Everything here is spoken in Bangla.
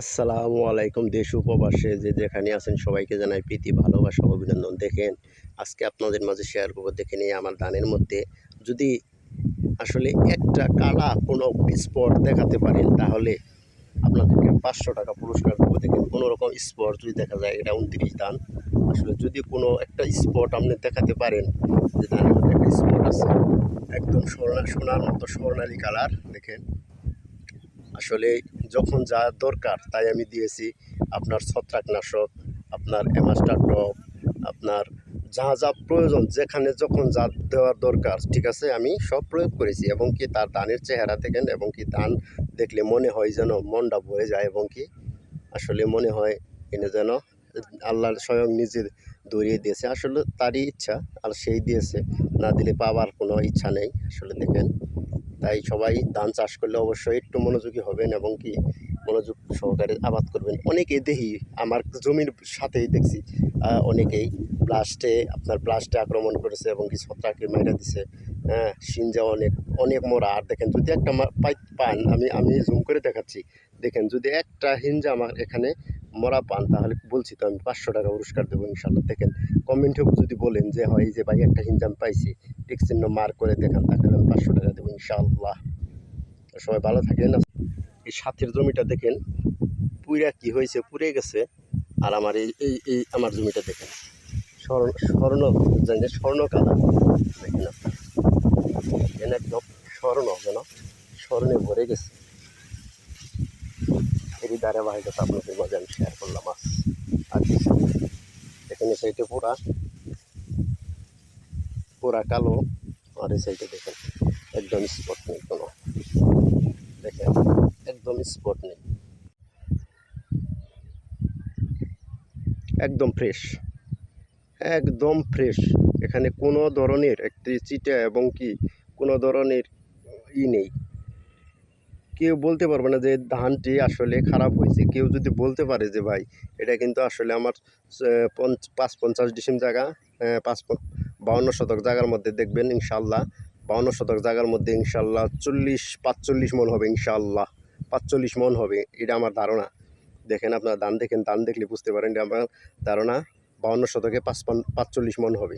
আসসালামু আলাইকুম, দেশ উপবাসে যে যেখানে আছেন সবাইকে জানাই প্রীতি, ভালোবাসা অভিনন্দন। দেখেন, আজকে আপনাদের মাঝে শেয়ার করব, দেখে নিয়ে আমার দানের মধ্যে। যদি আসলে একটা কালা কোনো স্পট দেখাতে পারেন, তাহলে আপনাদেরকে পাঁচশো টাকা পুরস্কার দেবো। দেখেন, কোনো রকম স্পট যদি দেখা যায়, এটা উনত্রিশ দান। আসলে যদি কোনো একটা স্পট আপনি দেখাতে পারেন, যে দানের মধ্যে একটা স্পট আছে, একদম সোনা, সোনার মতো স্বর্ণালী কালার, দেখেন। আসলে যখন যা দরকার, তাই আমি দিয়েছি। আপনার ছত্রাকনাশক, আপনার অ্যামাস্টার টপ, আপনার যা যা প্রয়োজন, যেখানে যখন যা দেওয়ার দরকার, ঠিক আছে, আমি সব প্রয়োগ করেছি। এবং কি তার ধানের চেহারা দেখেন, এবং কি ধান দেখলে মনে হয় যেন মনটা ভরে যায়, এবং কি আসলে মনে হয় এনে যেন আল্লাহ স্বয়ং নিজে দৌড়িয়ে দিয়েছে। আসলে তারই ইচ্ছা, আর সেই দিয়েছে। না দিলে পাওয়ার কোনো ইচ্ছা নেই। আসলে দেখেন তাই সবাই ধান চাষ করলে অবশ্যই একটু মনোযোগী হবেন এবং কি মনোযোগ সহকারে আবাদ করবেন। অনেকেই দেখি, আমার জমির সাথেই দেখছি অনেকেই ব্লাস্টে আপনার ব্লাস্টে আক্রমণ করেছে এবং কি ছত্রাকে মাইরা দিছে। হ্যাঁ সিনজা অনেক অনেক মোড়া আর দেখেন, যদি একটা পান, আমি আমি জুম করে দেখাচ্ছি। দেখেন, যদি একটা হিঞ্জা আমার এখানে মরা পান, তাহলে বলছি তো আমি পাঁচশো টাকা পুরস্কার দেবো ইনশাল্লাহ। দেখেন কমেন্টেও যদি বলেন যে, হয় যে ভাই একটা হিঞ্জা আমি পাইছি টিক চিহ্ন মার করে দেখান তাহলে আমি পাঁচশো টাকা দেবো ইনশাল্লাহ সবাই ভালো থাকেন। এই সাথের জমিটা দেখেন পুরা কি হয়েছে, পুড়ে গেছে, আর আমার এই এই এই আমার জমিটা দেখেন। স্বর্ণ স্বর্ণ, জানি স্বর্ণ কালার। দেখেন আপনার। একদম স্বর্ণ, যেন স্বর্ণে ভরে গেছে। এরই ধারাবাহিকতা আপনাদের মাঝে আমি শেয়ার করলাম আজ। এখানে সাইডে পুরা পুরা কালো, আর এই সাইডে দেখেন, একদম স্পট নেই কোনো। দেখেন, একদম স্পট নেই। একদম ফ্রেশ একদম ফ্রেশ এখানে কোনো ধরনের একটি চিটা এবং কি কোনো ধরনের ই নেই। কেউ বলতে পারবে না যে ধানটি আসলে খারাপ হয়েছে। কেউ যদি বলতে পারে যে, ভাই, এটা কিন্তু আসলে আমার পাঁচ পঞ্চাশ ডিসিম জায়গা পাঁচ বাউন্ন শতক জায়গার মধ্যে দেখবেন ইনশাল্লাহ। বাউন্ন শতক জায়গার মধ্যে ইনশাল্লাহ চল্লিশ, পাঁচচল্লিশ মন হবে ইনশাল্লাহ। পাঁচচল্লিশ মন হবে, এটা আমার ধারণা। দেখেন আপনার ধান দেখেন, ধান দেখলে বুঝতে পারেন এটা আমার ধারণা বাউন্ন শতকে পাঁচ পাঁচচল্লিশ মন হবে।